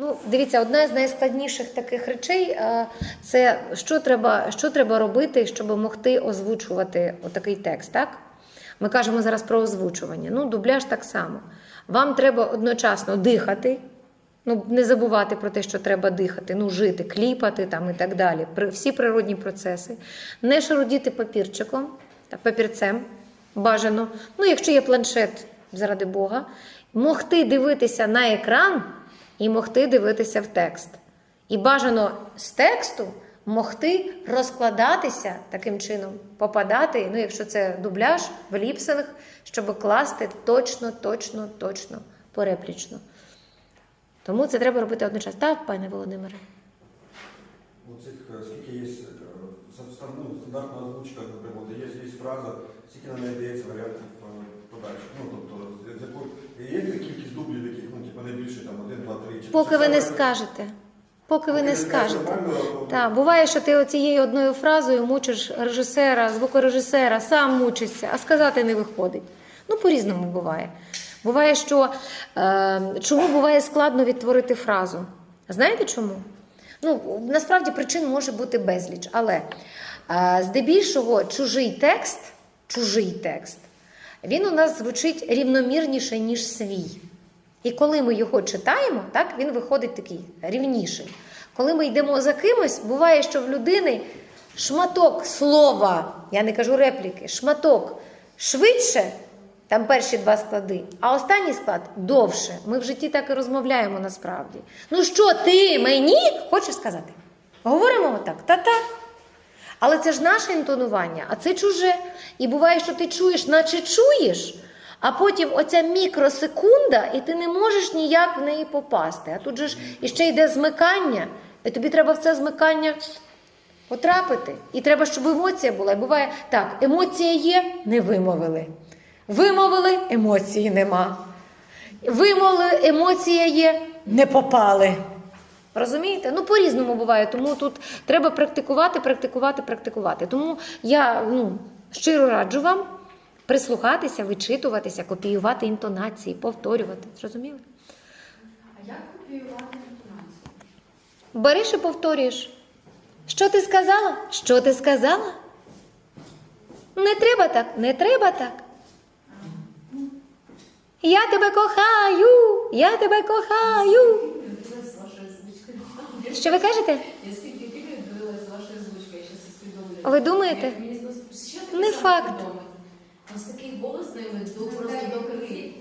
Ну, дивіться, одна з найскладніших таких речей е, це що треба, що треба робити, щоб могти озвучувати отакий текст. Так? Ми кажемо зараз про озвучування. Ну, дубляж так само. Вам треба одночасно дихати, ну, не забувати про те, що треба дихати, ну, жити, кліпати там і так далі. Всі природні процеси. Не шарудіти папірчиком, так, папірцем бажано. Ну, якщо є планшет, заради Бога, могти дивитися на екран і могти дивитися в текст. І бажано з тексту могти розкладатися таким чином, попадати, ну, якщо це дубляж, в ліпсинг, щоб класти точно, точно, точно, пореплічно. Тому це треба робити одночасно. Так, пане Володимире. У цих е, скільки є е, ну, стандартна озвучка, наприклад, є, є фраза, скільки на неї дається варіантів е, подальше. Ну, тобто, є кількість Поки ви не скажете. Поки ви не скажете. Так, буває, що ти оцією одною фразою мучиш режисера, звукорежисера, сам мучишся, а сказати не виходить. Ну, по-різному буває. Буває, що е, чому буває складно відтворити фразу? Знаєте чому? Ну, насправді причин може бути безліч, але е, здебільшого чужий текст, чужий текст, він у нас звучить рівномірніше, ніж свій. І коли ми його читаємо, так він виходить такий рівніший. Коли ми йдемо за кимось, буває, що в людини шматок слова, я не кажу репліки, шматок швидше, там перші два склади, а останній склад довше. Ми в житті так і розмовляємо насправді. Ну що ти мені хочеш сказати? Говоримо отак, та-та. Але це ж наше інтонування, а це чуже. І буває, що ти чуєш, наче чуєш, а потім оця мікросекунда, і ти не можеш ніяк в неї попасти. А тут же ж іще йде змикання, і тобі треба в це змикання потрапити. І треба, щоб емоція була. І буває так: емоція є, не вимовили. Вимовили, емоції нема. Вимовили, емоція є, не попали. Розумієте? Ну, по-різному буває, тому тут треба практикувати, практикувати, практикувати. Тому я ну, щиро раджу вам прислухатися, вичитуватися, копіювати інтонації, повторювати. Зрозуміли? А як копіювати інтонацію? Береш і повторюєш. Що ти сказала? Що ти сказала? Не треба так, не треба так. Я тебе кохаю, я тебе кохаю. Що ви кажете? Я скільки фільмів дивилась з вашою озвучкою, я щас усвідомлюю. Ви думаєте? Не факт. Ось такий голос знайомий, до просто до крові.